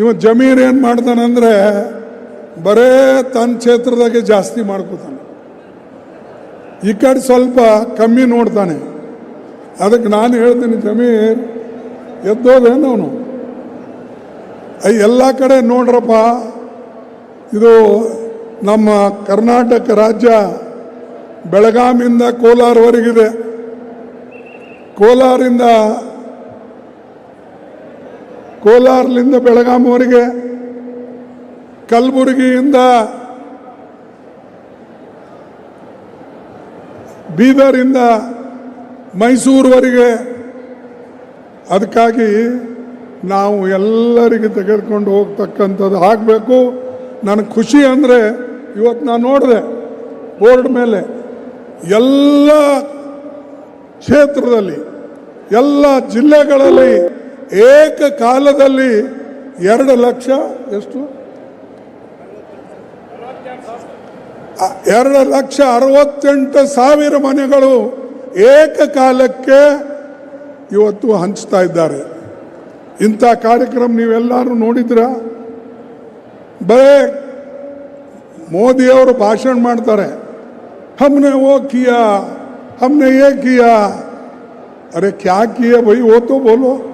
ಇವ ಜಮೀರ್ ಏನು ಮಾಡ್ತಾನಂದ್ರೆ ಬರೇ ತನ್ನ ಕ್ಷೇತ್ರದಾಗೆ ಜಾಸ್ತಿ ಮಾಡ್ಕೋತಾನೆ. ಈ ಕಡೆ ಸ್ವಲ್ಪ ಕಮ್ಮಿ ನೋಡ್ತಾನೆ. ಅದಕ್ಕೆ ನಾನು ಹೇಳ್ತೀನಿ ಜಮೀರ್, ಎದ್ದೋದೇನು ಅವನು? ಎಲ್ಲ ಕಡೆ ನೋಡ್ರಪ್ಪ, ಇದು ನಮ್ಮ ಕರ್ನಾಟಕ ರಾಜ್ಯ ಬೆಳಗಾಮಿಂದ ಕೋಲಾರವರೆಗಿದೆ. ಕೋಲಾರಿಂದ ಕೋಲಾರದಿಂದ ಬೆಳಗಾಂವರೆಗೆ ಕಲಬುರಗಿಯಿಂದ ಬೀದರಿಂದ ಮೈಸೂರುವರೆಗೆ. ಅದಕ್ಕಾಗಿ ನಾವು ಎಲ್ಲರಿಗೆ ತೆಗೆದುಕೊಂಡು ಹೋಗ್ತಕ್ಕಂಥದ್ದು ಆಗಬೇಕು. ನನಗೆ ಖುಷಿ ಅಂದರೆ ಇವತ್ತು ನಾನು ನೋಡಿದೆ, ಬೋರ್ಡ್ ಮೇಲೆ ಎಲ್ಲ ಕ್ಷೇತ್ರದಲ್ಲಿ, ಎಲ್ಲ ಜಿಲ್ಲೆಗಳಲ್ಲಿ ಏಕಕಾಲದಲ್ಲಿ ಎರಡು ಲಕ್ಷ ಎಷ್ಟು? ಎರಡು ಲಕ್ಷ ಅರವತ್ತೆಂಟು ಸಾವಿರ ಮನೆಗಳು ಏಕಕಾಲಕ್ಕೆ ಇವತ್ತು ಹಂಚ್ತಾ ಇದ್ದಾರೆ. ಇಂಥ ಕಾರ್ಯಕ್ರಮ ನೀವೆಲ್ಲರೂ ನೋಡಿದ್ರ? ಬರೇ ಮೋದಿಯವರು ಭಾಷಣ ಮಾಡ್ತಾರೆ. ಹಮ್ನೆ ಓ ಕಿಯಾ, ಹಮ್ನೆ ಏ ಕಿಯಾ. ಅರೆ ಕ್ಯಾ ಕಿಯ ಬೈ ಓ ಬೋಲೋ?